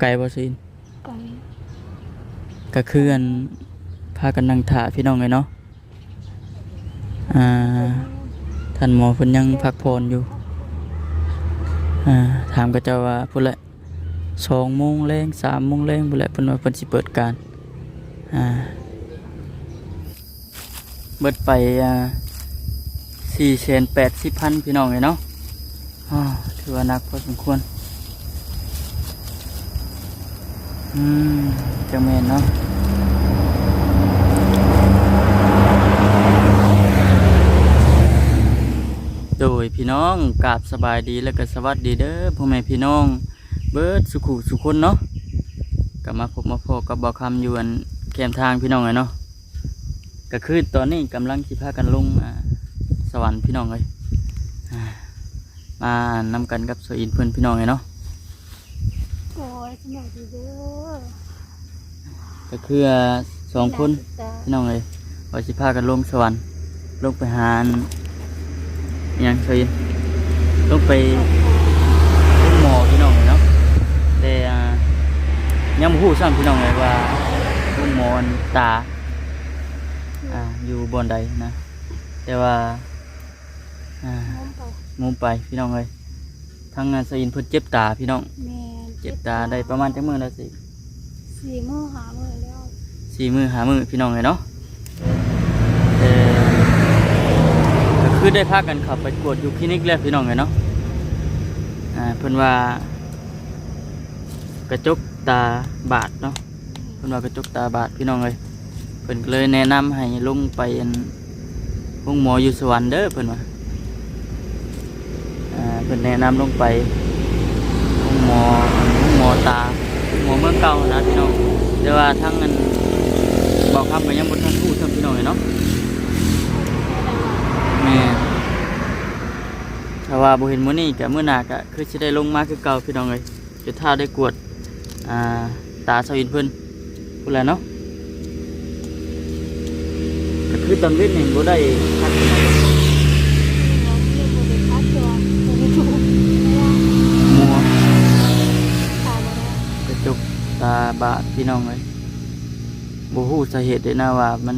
ไกลบ่ซีนไก่ก็คืออันพากันนั่งถ่าพี่น้องไงเนาะอ่าท่านหมอเพิ่นยังพักผ่อนอยู่อ่าถามก็เจ้าว่าพุ่นแหละสองโมงแรงสามโมงแรงพุ่นแหละเพิ่นว่าเพิ่นสิเปิดการอ่าเบิดไปอ่าสี่แสนแปดสิบพันพี่น้องไงเนาะอ่าถือว่าหนักพอสมควร อืมจังแมนเนาะโดยพี่น้องกราบสบายดีแล้วก็สวัสดีเด้อพ่อแม่พี่น้อง เบิร์ดสุขุสุขคนเนาะกลับมาพบมาพบกับบอกคำยู่อันแคมทางพี่น้องเลยเนาะก็คือตอนนี้กำลังสิพากันลงสวรรค์พี่น้องเลยมานำกันกับโซอินเพื่อนพี่น้องเลยเนาะโอ้ยสมัยดีเด้อ ก็คือสองคนตาพี่น้องเลยว่าสิพากันลงสวรรค์ลงไปหาอันอิหยังเคยลงไปลงหมอพี่น้องเลยเนาะแต่อ่ายังไม่พูดซ้ำพี่น้องเลยว่าลงหมออันตาอ่าอยู่บนใดนะ แต่ว่าอ่าน้องไปมุมไปพี่น้องเลยทั้งงานสอินเพิ่นเจ็บตาพี่น้องแม่เจ็บตาได้ประมาณจักมือแล้วสิ สี่มือหามือแล้วสี่มือหามือพี่น้องเลยเนาะเอ่อก็คือได้พากันขับไปกวดอยู่คลินิกแล้วพี่น้องเลยเนาะอ่าเพิ่นว่ากระจกตาบาดเนาะเพิ่นว่ากระจกตาบาดพี่น้องเลยเพิ่นเลยแนะนำให้ลงไปห้องหมออยู่สวรรค์เด้อเพิ่นว่าอ่าเพิ่นแนะนำลงไปห้องหมอห้องหมอตา ห้องหมอเมืองเก่านะพี่น้องแต่ว่าทั้งนั้นบอกคำก็ยังบนทันพูดทำพี่น้องเลยเนาะแม่ถ้าว่าบุเห็นมื้อนี้กับมื้อหน้าก็คือสิได้ลงมาคือเก่าพี่น้องเลยจะท่าได้กวดอ่าตาสวินเพิ่นพูดแล้วเนาะก็คือตอนเว้นนี่บ่ได้พัก บาดพี่น้องเลยบ่ฮู้สาเหตุเลยนะว่ามัน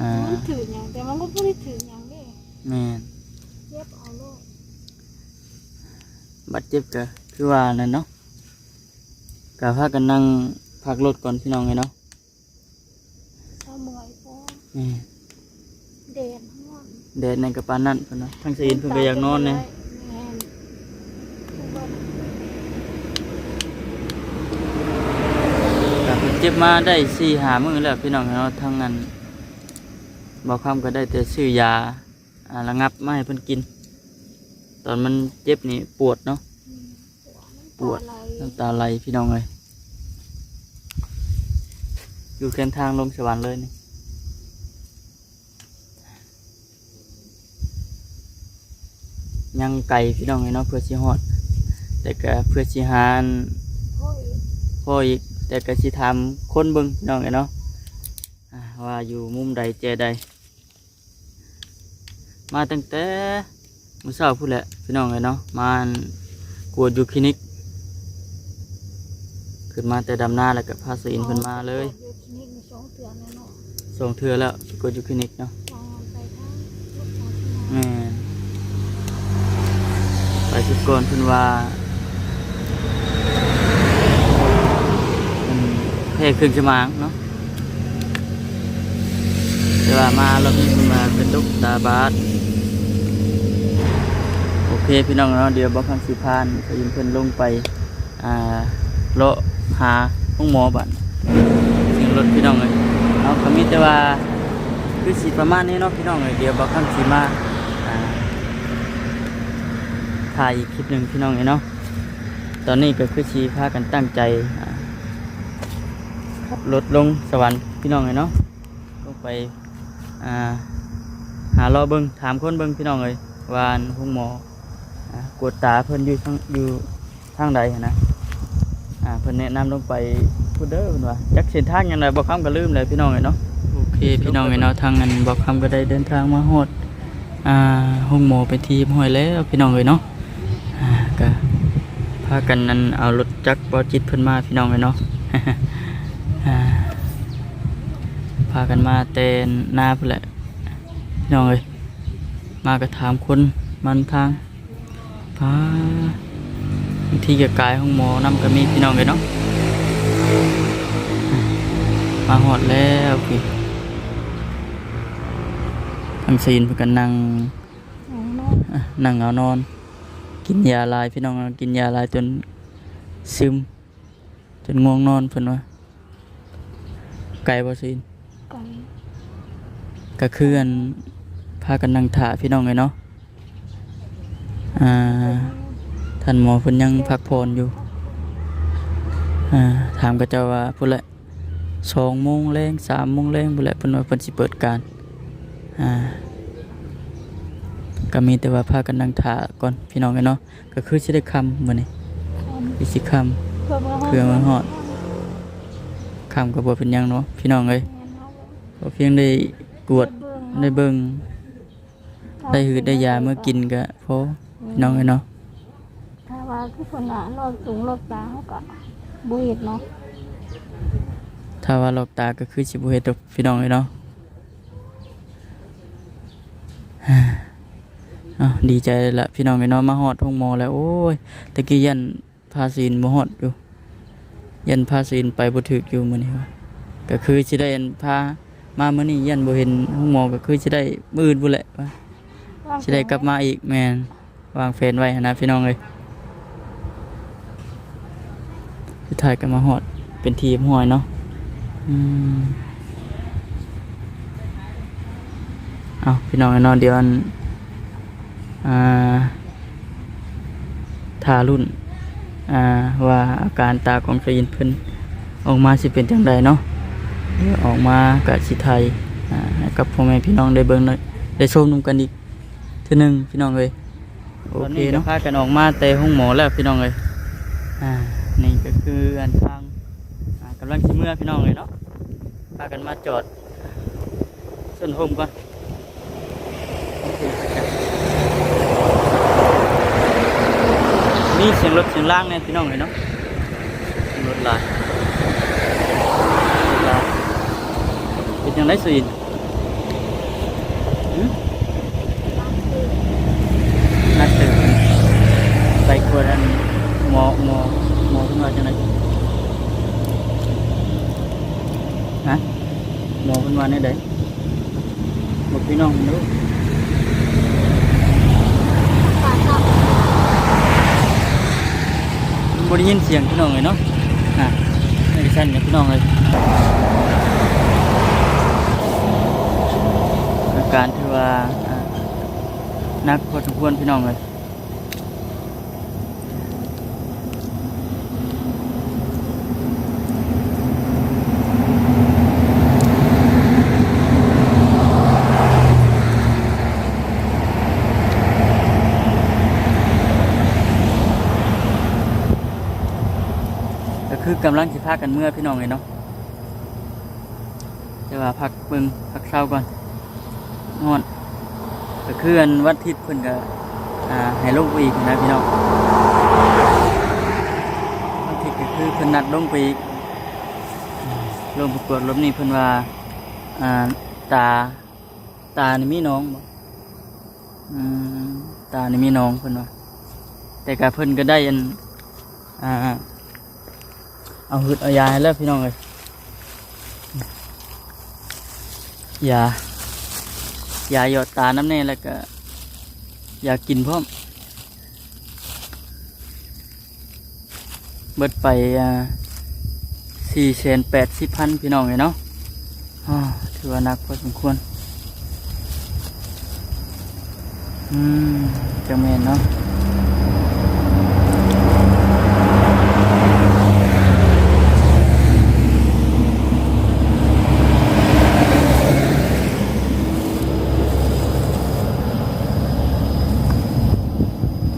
อ่ามันถืออย่างแต่มันก็ไม่ได้ถืออย่างเด้แม่นเย็บเอาโลดบาดเจ็บก็คือว่านั่นเนาะกะพากันนั่งพักรถก่อนพี่น้องไงเนาะถ้าเมื่อยพอนี่เดนห้อนแดดในกระปานนั่นเพิ่นเนาะทั้งซีนเพิ่นก็อยากนอนเนี่ย แม่นทุกวัน กะ เพิ่นเจ็บมาได้สี่หามือแล้วพี่น้องเนาทั้งนั้นบ่คำก็ได้แต่ซื้อยาอระงับไมาให้เพิ่นกิน ตอนมันเจ็บนี่ปวดเนาะปวดน้ำตาไหลพี่น้องเลยอยู่แค่ทางลงสวรรค์เลยนี่ยังไก่พี่น้องเลยเนาะเพื่อสิฮอด แต่ก็เพื่อสิหานพ่ออีก แต่ก็สิทำคนเบิ่งพี่น้องเลยเนาะว่าอยู่มุมใดเจใด มาตั้งแต่มื้อเช้าพูดแหละพี่น้องเลยเนาะมากวดอยู่คลินิกขึ้นมาแต่ดำหน้าแล้วก็พาสอินขึ้นมาเลยอยู่ที่นี่มีสองเตือนแล้วเนาะส่งเธอแล้วกดอยู่คลินิกเนาะไปทางลูกของที่มาแม่นไปทุกคนเพิ่นว่า มแพ้ครึ่งชั่วโมงเนาะแต่ว่ามารอบนี้เพิ่นมาเป็นตุกตาบาดโอเคพี่น้องเนาะเดี๋ยวบอกคำสิพานสอินเพิ่นลงไปอ่าเลาะหาห้องหมอบัดถึงรถพี่น้องเลยเอาคำนี้แต่ว่าคือสีประมาณนี้เนาะพี่น้องเลยเดี๋ยวบอกคำสีมาอ่าถ่ายอีกคลิปหนึ่งพี่น้องเลยเนาะตอนนี้ก็คือสีพากันตั้งใจ รถลงสวรรค์พี่น้องเลยเนาะลงไปอ่าหารอเบิงถามคนเบิงพี่น้องเลยวาอันห้องหมออกวดตาเพิ่นอยู่ทางอยู่ทางใดนะอ่าเพิ่นแนะนำลงไปพูดเด้อเพิ่นว่าจักเส้นทางยังไงบอกคำก็ลืมเลยพี่น้องเลยเนาะโอเคพี่น้องไอ้เนาะทางนั้นบอกคำก็ได้เดินทางมาฮอดอ่าห้องหมอไปทีมห้อยแล้วพี่น้องเลยเนาะอ่าก็พากันนั้นเอารถจักรบอจิตเพิ่นมาพี่น้องเลยเนาะากันมาเตนหน้าเพื่นแหละพี่น้องเลยมากระถามคนมันทางพาบาที่กกายห้องหมอนำก็มีพี่น้องเลยเนาะมาหอดแล้วพี่ทางซีนเพื่นกันนั่งนั่งเอานอน กินยาลายพี่น้องกินยาลายจนซึมจนง่วงนอนเพิ่นว่าไก่บ่ซีน ก่ก็คืออันพากันนั่งถ่าพี่น้องเลยเนาะอ่าท่านหมอเพิ่นยังพักผ่อนอยู่อ่าถามกับเจ้าว่าพุ่นแหละสองโมงแรงสามโมงแรงพุ่นแหละเพิ่นว่าเพิ่นสิเปิดการอ่าก็มีแต่ว่าพากันนั่งถ่าก่อนพี่น้องเลยเนาะก็คือสิได้คำมื้อนี้ทำสิสิคำเพื่อมาเพื่อมาฮอดคำก็บ่เป็นหยังเนาะพี่น้องเอ้ย ก็เพียงได้กวดได้เบิ่งได้หืดได้ยาเมื่อกินก็พอพี่น้องเอ้ยเนาะถ้าว่าคือคนน่ะรอบสูงรอบตาเขาก็บุยดเนาะถ้าว่าลอกตาก็คือสิบ่เฮ็ดดอกพี่น้องเอ้ยเนาะอ้าวดีใจเลยละพี่น้องเอ้ยเนาะมาฮอดห้องหมอแล้วโอ้ยตะกี้ยันพาศีลบ่ฮอดอยู่ยันพาศีลไปบ่ถึกอยู่มื้อนี้ว่าก็คือสิได้อันพา มาเมื้อนี้ยันบ่เห็นห้องหมอก็คือสิได้มื้ออื่นพุ่นแหละว่าสิได้กลับมาอีกแมนวางแฟนไว้นะพี่น้องเลยสุดท้ายก็มาหอดเป็นทีมหอยเนาะอืมเอาพี่น้องนาะเดี๋ยวอันอ่าทารุ่นอ่าว่าอาการตาของสยินเพิ่นออกมาสิเป็นจังใดเนาะ ออกมากะสิไทยอ่าให้กับพ่อแม่พี่น้องได้เบิ่งได้ชมนำกันอีกทีหนึ่งพี่น้องเลยโอเคเนาะพากันออกมาแต่ห้องหมอแล้วพี่น้องเลยอ่านี่ก็คืออันทางอ่ากำลังชิเมื่อพี่น้องเลยเนาะพากันมาจอดส่วนโฮมก่อนมีเสียงรถเสียงล่างเนี่ยพี่น้องเลยเนาะรถลายรถหลาย เป็นยังไงสิหืมนักตื่นไปกวดอันหมอหมอหมอขึ้นมาจังไหนฮะหมอขึ้นมาในใดบอ การที่ว่านักพอสมควรพี่น้องเลยคือกำลังสิพากันเมื่อพี่น้องเลยเนาะจะว่าพักเบิ่งพักเช้าก่อน นอนก็คืออันวันอาทิตย์เพิ่นก็อ่าให้ลงไปอีกนะพี่น้องวันอาทิตย์ก็คือเพิ่นนัดลงไปอีกอืมลงประกวดรบนี้เพิ่นว่าอ่าตาตานี่มีน้องบ่อืมตานี่มีน้องเพิ่นว่าแต่ก็เพิ่นก็ได้อันอ่าเอาหืดเอายาให้แล้วพี่น้องเลยยา ยาหยอดตาน้ำแน่แล้วก็ ยากินพร้อม เบิดไปสี่แสนแปดสิบพันพี่น้องเลยเนาะอ้อถือว่านักพอสมควร อืมจะเมนเนาะ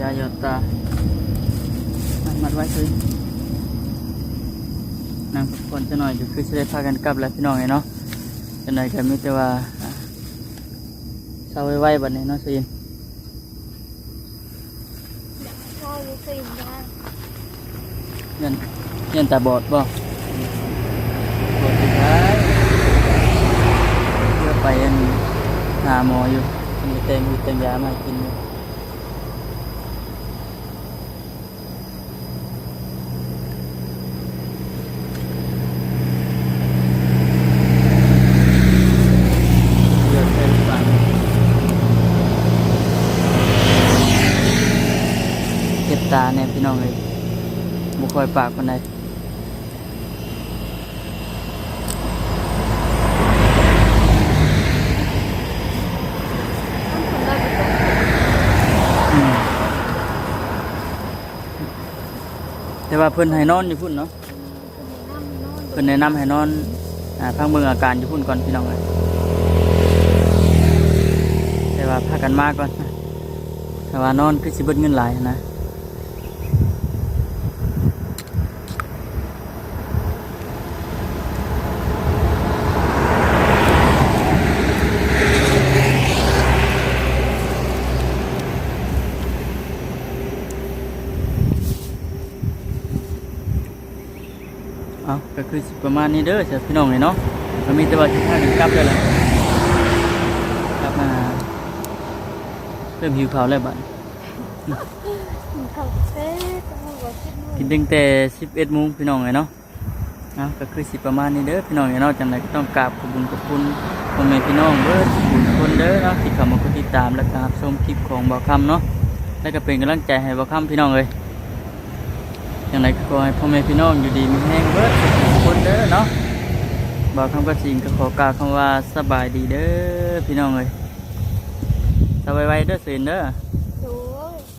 ยาหยอดตา มัดมัดไว้คือนั่งพักผ่อนจะหน่อยอยู่คือจะได้พากันกลับแล้วพี่น้องไงเนาะจะไหนกันไม่แต่ว่าอะเศร้าไว้ๆบัดนี้เนาะสินข้าวอยู่สิได้เงินเงินตาบอดบ่บอดสุดท้ายเพื่อไปอันหาหมออยู่มีเต็มมีเต็มยามาให้กินอยู่เลือดเต็มปาก เจ็บตาเนี่ยพี่น้องเลยบุคอยปากคนใดคนได้ไปตกอืมแต่ว่าเพิ่นให้นอนอยู่พุ่นเนาะคนในน้ำนอนเพิ่นแนะนำให้นอนอ่าพักเบิ่งอาการอยู่พุ่นก่อนพี่น้องเอ้ยแต่ว่าพากันมาก่อนแต่ว่านอนคือสิเบิดเงินหลายนะ เอาก็คือสิประมาณนี้เด้อเสียพี่น้องเลยเนาะมันมีแต่ว่าสิพากันกลับแล้วล่ะกลับมาเริ่มหิวข้าวแล้วบัดกินข้าวเซ่ต้องบอกคิดว่ากินตั้งแต่11โมงพี่น้องเลยเนาะเอาก็คือสิประมาณนี้เด้อพี่น้องเลยเนาะจังไดก็ต้องกราบขอบคุญขอบคุณพ่อแม่พี่น้องเบิดทุกคนเด้อเนาะที่เข้ามากดติดตามและก็รับชมคลิปของบ่าวคำเนาะและก็เป็นกำลังใจให้บ่าวคำพี่น้องเลย อย่างไรก็ขอให้พ่อแม่พี่น้องอยู่ดีมีแรงเบิดสุขคนเด้อเนาะบ่าวคำก็จริงก็ขอกล่าวคำว่าสบายดีเด้อพี่น้องเลยสบายไว้เด้อสินเด้อ